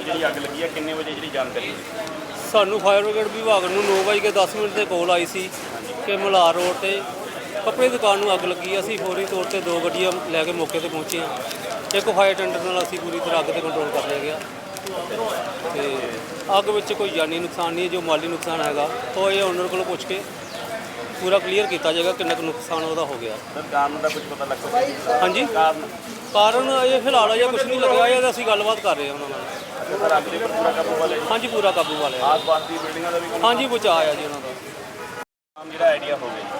ਔਰ ਜਿਹੜੀ ਅੱਗ ਲੱਗੀ ਹੈ ਕਿੰਨੇ ਵਜੇ ਜਿਹੜੀ ਜਾਣਕਾਰੀ? ਸਾਨੂੰ ਫਾਇਰ ਬ੍ਰਿਗੇਡ ਵਿਭਾਗ ਨੂੰ 9:10 ਮਿੰਟ ਤੇ ਕੋਲ ਆਈ ਸੀ ਕਿ ਮਲਾਰ ਰੋਡ ਤੇ ਕੱਪੜੇ ਦੀ ਦੁਕਾਨ ਨੂੰ ਅੱਗ ਲੱਗੀ ਹੈ। ਅਸੀਂ ਫੌਰੀ ਤੌਰ ਤੇ ਦੋ ਗੱਡੀਆਂ ਲੈ ਕੇ ਮੌਕੇ ਤੇ ਪਹੁੰਚੇ ਹਾਂ ਇੱਕ ਫਾਇਰ ਟੈਂਡਰ ਨਾਲ ਅਸੀਂ ਪੂਰੀ ਤਰ੍ਹਾਂ ਅੱਗ ਤੇ ਕੰਟਰੋਲ ਕਰ ਲਿਆ ਗਿਆ। ਤੇ ਅੱਗ ਵਿੱਚ ਕੋਈ ਜਾਨੀ ਨੁਕਸਾਨ ਨਹੀਂ ਹੈ ਜੋ ਮਾਲੀ ਨੁਕਸਾਨ ਹੈਗਾ ਉਹ ਇਹ ਓਨਰ ਕੋਲੋਂ ਪੁੱਛ ਕੇ ਪੂਰਾ ਕਲੀਅਰ ਕੀਤਾ ਜਾਏਗਾ ਕਿੰਨਾ ਕੁ ਨੁਕਸਾਨ ਉਹਦਾ ਹੋ ਗਿਆ। ਸਰ ਕਾਰਨ ਦਾ ਕੁਝ ਪਤਾ ਲੱਗ ਸਕਦਾ ਹਾਂਜੀ। ਕਾਰਨ? ਕਾਰਨ ਇਹ ਫਿਲਹਾਲ ਅਜੇ ਕੁਝ ਨਹੀਂ ਲੱਗਿਆ ਇਹ ਅਸੀਂ ਗੱਲਬਾਤ ਕਰ ਰਹੇ ਹਾਂ ਉਹਨਾਂ ਨਾਲ। ਸਰ ਉੱਪਰ ਪੂਰਾ ਕਾਬੂ ਵਾਲੇ ਹਾਂਜੀ ਪੂਰਾ ਕਾਬੂ ਵਾਲਿਆ ਆਸ-ਪਾਸ ਦੀ ਬਿਲਡਿੰਗਾਂ ਦਾ ਵੀ ਹਾਂਜੀ ਬਚਾਅ ਆ ਜੀ ਉਹਨਾਂ ਦਾ। ਜਿਹੜਾ ਆਈਡੀਆ ਹੋ ਗਿਆ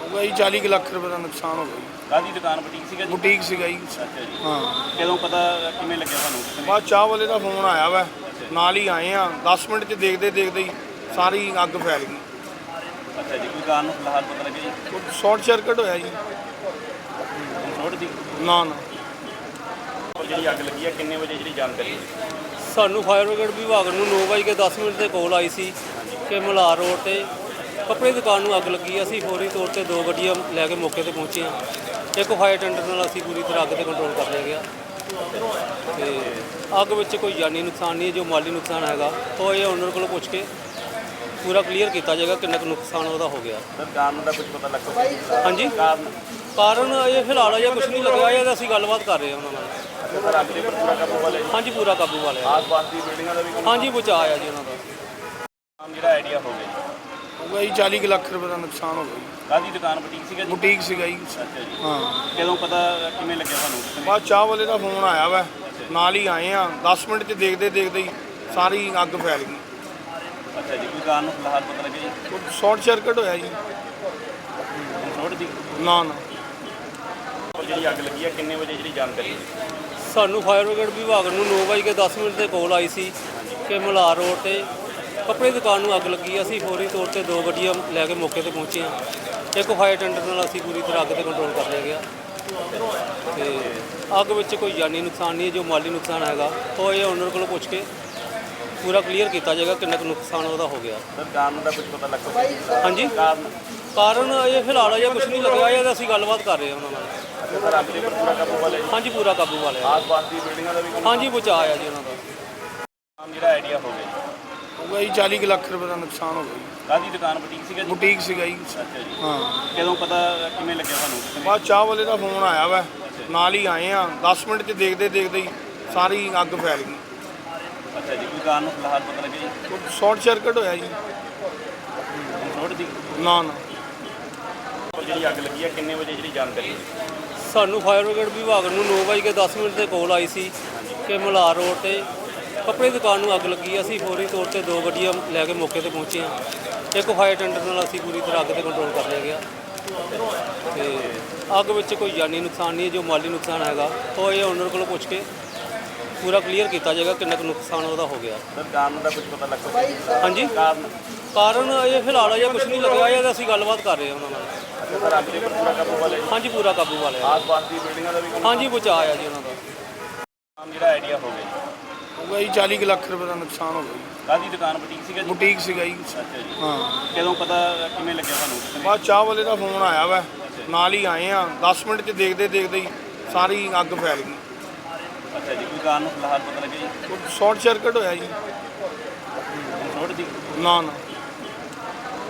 ਹੋਊਗਾ ਜੀ 40 ਕੁ ਲੱਖ ਰੁਪਏ ਦਾ ਨੁਕਸਾਨ ਹੋ ਗਿਆ ਜੀ। ਕਾਦੀ ਦੁਕਾਨ ਬੁਟੀਕ ਸੀਗਾ ਜੀ? ਬੁਟੀਕ ਸੀਗਾ ਜੀ। ਅੱਛਾ ਜੀ। ਹਾਂ। ਕਦੋਂ ਪਤਾ ਕਿਵੇਂ ਲੱਗਿਆ ਤੁਹਾਨੂੰ? ਬਾਅਦ ਚਾਹ ਵਾਲੇ ਦਾ ਫੋਨ ਆਇਆ ਵਾ। ਨਾਲ ਹੀ ਆਏ ਆ। 10 ਮਿੰਟ ਚ ਦੇਖਦੇ ਦੇਖਦੇ ਹੀ ਸਾਰੀ ਅੱਗ ਫੈਲ ਗਈ। ਅੱਛਾ ਜੀ ਕੋਈ ਕਾਰਨ ਫਿਲਹਾਲ ਪਤਾ ਲੱਗਿਆ ਜੀ? ਸ਼ਾਰਟ ਸਰਕਟ ਹੋਇਆ ਜੀ। ਰੋਡ ਦੀ ਨਾ ਨਾ। ਜਿਹੜੀ ਅੱਗ ਲੱਗੀ ਹੈ ਕਿੰਨੇ ਵਜੇ ਜਿਹੜੀ ਜਾਣਕਾਰੀ? ਸਾਨੂੰ ਫਾਇਰ ਬ੍ਰਿਗੇਡ ਵਿਭਾਗ ਨੂੰ 9:10 ਮਿੰਟ ਤੇ ਕੋਲ ਆਈ ਸੀ ਕਿ ਮਲਾਰ ਰੋਡ ਤੇ ਕੱਪੜੇ ਦੀ ਦੁਕਾਨ ਨੂੰ ਅੱਗ ਲੱਗੀ। ਅਸੀਂ ਫੌਰੀ ਤੌਰ ਤੇ ਦੋ ਗੱਡੀਆਂ ਲੈ ਕੇ ਮੌਕੇ ਤੇ ਪਹੁੰਚੇ ਹਾਂ ਇੱਕ ਫਾਇਰ ਟੈਂਡਰ ਨਾਲ ਅਸੀਂ ਪੂਰੀ ਤਰ੍ਹਾਂ ਅੱਗ ਤੇ ਕੰਟਰੋਲ ਕਰ ਲਿਆ ਗਿਆ। ਤੇ ਅੱਗ ਵਿੱਚ ਕੋਈ ਜਾਨੀ ਨੁਕਸਾਨ ਨਹੀਂ ਹੈ ਜੋ ਮਾਲੀ ਨੁਕਸਾਨ ਹੈਗਾ ਉਹ ਇਹ ਓਨਰ ਕੋਲੋਂ ਪੁੱਛ ਕੇ ਪੂਰਾ ਕਲੀਅਰ ਕੀਤਾ ਜਾਏਗਾ ਕਿੰਨਾ ਕੁ ਨੁਕਸਾਨ ਉਹਦਾ ਹੋ ਗਿਆ। ਸਰ ਕਾਰਨ ਦਾ ਕੁਝ ਪਤਾ ਲੱਗ ਸਕਦਾ? ਹਾਂਜੀ। ਕਾਰਨ? ਕਾਰਨ ਇਹ ਫਿਲਹਾਲ ਅਜੇ ਕੁਝ ਨਹੀਂ ਲੱਗਿਆ ਇਹ ਅਸੀਂ ਗੱਲਬਾਤ ਕਰ ਰਹੇ ਹਾਂ ਉਹਨਾਂ ਨਾਲ। ਸਰ ਉੱਪਰ ਪੂਰਾ ਕਾਬੂ ਵਾਲੇ ਹਾਂਜੀ ਪੂਰਾ ਕਾਬੂ ਵਾਲਿਆ ਆਸ-ਪਾਸ ਦੀ ਬਿਲਡਿੰਗਾਂ ਦਾ ਵੀ ਹਾਂਜੀ ਬਚਾਅ ਆ ਜੀ ਉਹਨਾਂ ਦਾ। ਜਿਹੜਾ ਆਈਡੀਆ ਹੋ ਗਿਆ ਹੋਊਗਾ ਜੀ 40 ਕੁ ਲੱਖ ਰੁਪਏ ਦਾ ਨੁਕਸਾਨ ਹੋ ਗਿਆ ਜੀ। ਕਾਦੀ ਦੁਕਾਨ ਬੁਟੀਕ ਸੀਗਾ ਜੀ? ਬੁਟੀਕ ਸੀਗਾ ਜੀ। ਅੱਛਾ ਜੀ। ਹਾਂ। ਕਦੋਂ ਪਤਾ ਕਿਵੇਂ ਲੱਗਿਆ ਤੁਹਾਨੂੰ? ਬਾਅਦ ਚਾਹ ਵਾਲੇ ਦਾ ਫੋਨ ਆਇਆ ਵਾ। ਨਾਲ ਹੀ ਆਏ ਆ। 10 ਮਿੰਟ ਚ ਦੇਖਦੇ ਦੇਖਦੇ ਹੀ ਸਾਰੀ ਅੱਗ ਫੈਲ ਗਈ। ਅੱਛਾ ਜੀ ਕੋਈ ਕਾਰਨ ਫਿਲਹਾਲ ਪਤਾ ਲੱਗਿਆ ਜੀ? ਸ਼ਾਰਟ ਸਰਕਟ ਹੋਇਆ ਜੀ। ਰੋਡ ਦੀ? ਨਾ ਨਾ। ਜਿਹੜੀ ਅੱਗ ਲੱਗੀ ਹੈ ਕਿੰਨੇ ਵਜੇ ਜਿਹੜੀ ਜਾਣਕਾਰੀ? ਸਾਨੂੰ ਫਾਇਰ ਬ੍ਰਿਗੇਡ ਵਿਭਾਗ ਨੂੰ 9:10 ਮਿੰਟ ਤੇ ਕੋਲ ਆਈ ਸੀ ਕਿ ਮਲਾਰ ਰੋਡ ਤੇ ਕੱਪੜੇ ਦੀ ਦੁਕਾਨ ਨੂੰ ਅੱਗ ਲੱਗੀ ਅਸੀਂ ਫੌਰੀ ਤੌਰ ਤੇ ਦੋ ਗੱਡੀਆਂ ਲੈ ਕੇ ਮੌਕੇ ਤੇ ਪਹੁੰਚੇ ਹਾਂ ਇੱਕ ਫਾਇਰ ਟੈਂਡਰ ਨਾਲ ਅਸੀਂ ਪੂਰੀ ਤਰ੍ਹਾਂ ਅੱਗ ਤੇ ਕੰਟਰੋਲ ਕਰ ਲਿਆ ਗਿਆ। ਤੇ ਅੱਗ ਵਿੱਚ ਕੋਈ ਜਾਨੀ ਨੁਕਸਾਨ ਨਹੀਂ ਹੈ, ਜੋ ਮਾਲੀ ਨੁਕਸਾਨ ਹੈਗਾ, ਉਹ ਇਹ ਓਨਰ ਕੋਲੋਂ ਪੁੱਛ ਕੇ ਪੂਰਾ ਕਲੀਅਰ ਕੀਤਾ ਜਾਏਗਾ ਕਿੰਨਾ ਕੁ ਨੁਕਸਾਨ ਉਹਦਾ ਹੋ ਗਿਆ। ਸਰ ਕਾਰਨ ਦਾ ਕੁਝ ਪਤਾ ਲੱਗ ਸਕਦਾ ਹਾਂਜੀ। ਕਾਰਨ? ਕਾਰਨ ਇਹ ਫਿਲਹਾਲ ਅਜੇ ਕੁਝ ਨਹੀਂ ਲੱਗਿਆ ਇਹ ਅਸੀਂ ਗੱਲਬਾਤ ਕਰ ਰਹੇ ਹਾਂ ਉਹਨਾਂ ਨਾਲ। ਸਰ ਪੂਰਾ ਕਾਬੂ ਵਾਲੇ? ਹਾਂਜੀ ਪੂਰਾ ਕਾਬੂ ਵਾਲਿਆ ਆਸ-ਪਾਸ ਦੀ ਬਿਲਡਿੰਗਾਂ ਦਾ ਵੀ ਕੋਈ ਹਾਂਜੀ ਬਚਾਅ ਆ ਜੀ ਉਹਨਾਂ ਦਾ। ਨਾਮ ਜਿਹੜਾ ਆਈਡੀਆ ਹੋ ਗਿਆ। ਹੋਊਗਾ ਜੀ 40 ਕੁ ਲੱਖ ਰੁਪਏ ਦਾ ਨੁਕਸਾਨ ਹੋ ਗਿਆ ਜੀ। ਕਾਦੀ ਦੁਕਾਨ ਬੁਟੀਕ ਸੀਗਾ ਜੀ? ਬੁਟੀਕ ਸੀਗਾ ਜੀ। ਅੱਛਾ ਜੀ। ਹਾਂ। ਕਦੋਂ ਪਤਾ ਕਿਵੇਂ ਲੱਗਿਆ ਤੁਹਾਨੂੰ? ਬਾਅਦ ਚਾਹ ਵਾਲੇ ਦਾ ਫੋਨ ਆਇਆ ਵਾ। ਨਾਲ ਹੀ ਆਏ ਆ। 10 ਮਿੰਟ ਚ ਦੇਖਦੇ ਦੇਖਦੇ ਹੀ ਸਾਰੀ ਅੱਗ ਫੈਲ ਗਈ। ਕੋਈ ਕਾਰਨ ਫਿਲਹਾਲ ਪਤਾ ਲੱਗਿਆ ਜੀ। ਸ਼ਾਰਟ ਸਰਕਟ ਹੋਇਆ ਜੀ। ਰੋਡ ਦੀ? ਨਾ ਨਾ। ਜਿਹੜੀ ਅੱਗ ਲੱਗੀ ਹੈ ਕਿੰਨੇ ਵਜੇ ਜਿਹੜੀ ਜਾਣਕਾਰੀ ਹੋਈ? ਸਾਨੂੰ ਫਾਇਰ ਬ੍ਰਿਗੇਡ ਵਿਭਾਗ ਨੂੰ 9:10 ਮਿੰਟ ਤੇ ਕੋਲ ਆਈ ਸੀ ਕਿ ਮਲਾਰ ਰੋਡ ਤੇ ਕੱਪੜੇ ਦੀ ਦੁਕਾਨ ਨੂੰ ਅੱਗ ਲੱਗੀ ਹੈ। ਅਸੀਂ ਫੌਰੀ ਤੌਰ ਤੇ ਦੋ ਗੱਡੀਆਂ ਲੈ ਕੇ ਮੌਕੇ ਤੇ ਪਹੁੰਚੇ ਹਾਂ। ਇੱਕ ਫਾਇਰ ਟੈਂਡਰ ਨਾਲ ਅਸੀਂ ਪੂਰੀ ਤਰ੍ਹਾਂ ਅੱਗ ਤੇ ਕੰਟਰੋਲ ਕਰ ਲਿਆ ਗਿਆ। ਤੇ ਅੱਗ ਵਿੱਚ ਕੋਈ ਜਾਨੀ ਨੁਕਸਾਨ ਨਹੀਂ ਹੈ ਜੋ ਮਾਲੀ ਨੁਕਸਾਨ ਹੈਗਾ ਉਹ ਇਹ ਓਨਰ ਕੋਲੋਂ ਪੁੱਛ ਕੇ ਪੂਰਾ ਕਲੀਅਰ ਕੀਤਾ ਜਾਏਗਾ ਕਿੰਨਾ ਕੁ ਨੁਕਸਾਨ ਉਹਦਾ ਹੋ ਗਿਆ। ਸਰ ਕਾਰਨ ਦਾ ਕੁਝ ਪਤਾ ਲੱਗ ਸਕਦਾ ਹਾਂਜੀ। ਕਾਰਨ? ਕਾਰਨ ਇਹ ਫਿਲਹਾਲ ਅਜੇ ਕੁਝ ਨਹੀਂ ਲੱਗਿਆ ਇਹ ਅਸੀਂ ਗੱਲਬਾਤ ਕਰ ਰਹੇ ਹਾਂ ਉਹਨਾਂ ਨਾਲ। ਸਰ ਦੇ ਉੱਪਰ ਪੂਰਾ ਕਾਬੂ ਵਾਲੇ ਹਾਂਜੀ ਪੂਰਾ ਕਾਬੂ ਵਾਲਿਆ ਆਸ-ਪਾਸ ਦੀ ਬਿਲਡਿੰਗਾਂ ਦਾ ਵੀ ਕੋਈ ਹਾਂਜੀ ਬਚਾਅ ਆ ਜੀ ਉਹਨਾਂ ਦਾ। ਨਾਮ ਜਿਹੜਾ ਆਈਡੀਆ ਹੋ ਗਿਆ। ਹੋਊਗਾ ਜੀ 40 ਕੁ ਲੱਖ ਰੁਪਏ ਦਾ ਨੁਕਸਾਨ ਹੋ ਗਿਆ ਕਾਦੀ ਦੁਕਾਨ ਬੁਟੀਕ ਸੀਗਾ ਜੀ? ਬੁਟੀਕ ਸੀਗਾ ਜੀ। ਅੱਛਾ ਜੀ। ਹਾਂ। ਕਦੋਂ ਪਤਾ ਕਿਵੇਂ ਲੱਗਿਆ ਤੁਹਾਨੂੰ? ਬਾਅਦ ਚਾਹ ਵਾਲੇ ਦਾ ਫੋਨ ਆਇਆ ਵਾ। ਨਾਲ ਹੀ ਆਏ ਆ। 10 ਮਿੰਟ ਚ ਦੇਖਦੇ ਦੇਖਦੇ ਹੀ ਸਾਰੀ ਅੱਗ ਫੈਲ ਗਈ। ਅੱਛਾ ਜੀ ਕੋਈ ਕਾਰਨ ਫਿਲਹਾਲ ਪਤਾ ਲੱਗਿਆ ਜੀ? ਸ਼ਾਰਟ ਸਰਕਟ ਹੋਇਆ ਜੀ। ਰੋਡ ਦੀ? ਨਾ ਨਾ।